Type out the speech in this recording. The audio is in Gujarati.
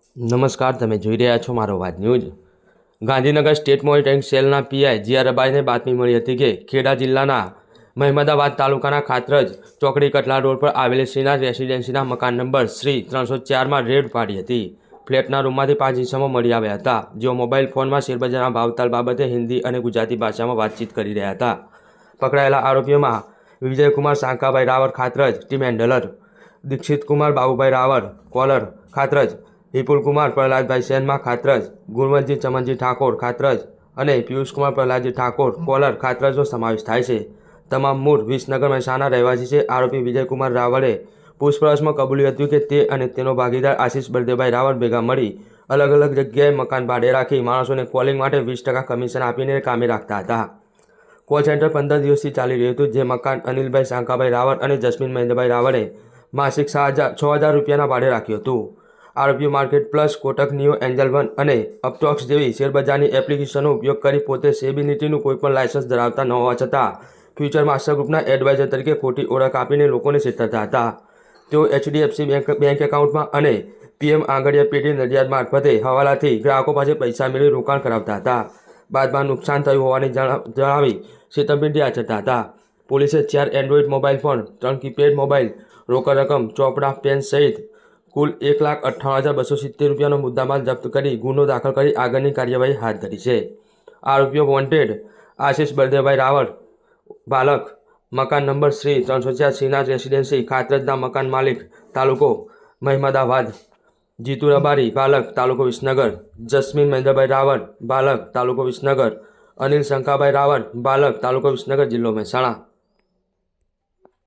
નમસ્કાર, તમે જોઈ રહ્યા છો મારો વાત ન્યૂઝ. ગાંધીનગર સ્ટેટ મોનિટરિંગ સેલના પીઆઈ જીઆર રબાઈને બાતમી મળી હતી કે ખેડા જિલ્લાના મહેમદાબાદ તાલુકાના ખાતરજ ચોકડી કટલા રોડ પર આવેલી શ્રીનાથ રેસિડેન્સીના મકાન નંબર શ્રી ત્રણસો ચારમાં રેડ પાડી હતી. ફ્લેટના રૂમમાંથી પાંચ ઇસમો મળી આવ્યા હતા, જેઓ મોબાઈલ ફોનમાં શેરબજારના ભાવતાલ બાબતે હિન્દી અને ગુજરાતી ભાષામાં વાતચીત કરી રહ્યા હતા. પકડાયેલા આરોપીઓમાં Vijaykumar Sankabhai Ravar Khatraj, team handler Dixit Kumar Babubhai Ravar caller Khatraj Vipul Kumar Prahladbhai Senma Khatraj Gunvantji Chamanji Thakor Khatraj અને પિયુષકુમાર, પ્રહલાદજી ઠાકોર કોલર ખાતરજનો સમાવેશ થાય છે. તમામ મૂળ વિસનગર મહેસાણા રહેવાસી છે. આરોપી વિજયકુમાર રાવલે પૂછપરછમાં કબૂલ્યું હતું કે તે અને તેનો ભાગીદાર આશીષ બળદેવભાઈ રાવલ ભેગા મળી અલગ અલગ જગ્યાએ મકાન ભાડે રાખી માણસોને કોલિંગ માટે વીસ ટકા કમિશન આપીને કામે રાખતા હતા. કોલ સેન્ટર પંદર દિવસથી ચાલી રહ્યું હતું, જે મકાન અનિલભાઈ શાંકાભાઈ રાવળ અને જસ્મીન મહેન્દ્રભાઈ રાવળે માસિક છ હજાર છ હજાર રૂપિયાના ભાડે રાખ્યું હતું. આરોપીઓ market plus Kotak, new angel one અને અપટોક્સ જેવી શેરબજારની એપ્લિકેશનનો ઉપયોગ કરી પોતે સેબિલિટીનું કોઈપણ લાયસન્સ ધરાવતા ન હોવા છતાં ફ્યુચર માસ્ટર ગ્રુપના એડવાઇઝર તરીકે ખોટી ઓળખ આપીને લોકોને છેતરતા હતા. તેઓ એચડીએફસી બેંક બેંક એકાઉન્ટમાં અને પીએમ આંગળીયા પેઢી નડિયાદ મારફતે હવાલાથી ગ્રાહકો પાસે પૈસા મેળવી રોકાણ કરાવતા હતા. બાદમાં નુકસાન થયું હોવાની જણાવી છેતરપિંડી આચરતા હતા. પોલીસે ચાર એન્ડ્રોઈડ મોબાઈલ ફોન, ત્રણ કીપેડ મોબાઈલ રોકડ રકમ, ચોપડા, પેન સહિત કુલ એક લાખ અઠ્ઠાણું હજાર બસો સિત્તેર રૂપિયાનો મુદ્દામાલ જપ્ત કરી ગુનો દાખલ કરી આગળની કાર્યવાહી હાથ ધરી છે. આરોપીઓ વોન્ટેડ આશીષ બળદેવભાઈ રાવળ, બાલક, મકાન નંબર શ્રી ત્રણસો ચાર શ્રીનાથ રેસિડેન્સી, ખાતરજના મકાન માલિક, તાલુકો મહેમદાબાદ. જીતુ રબારી બાલક, તાલુકો વિસનગર. જસ્મીન મહેન્દ્રભાઈ રાવળ, બાલક, તાલુકો વિસનગર. અનિલ શંકાભાઈ રાવળ, બાલક, તાલુકો વિસનગર જિલ્લો મહેસાણા.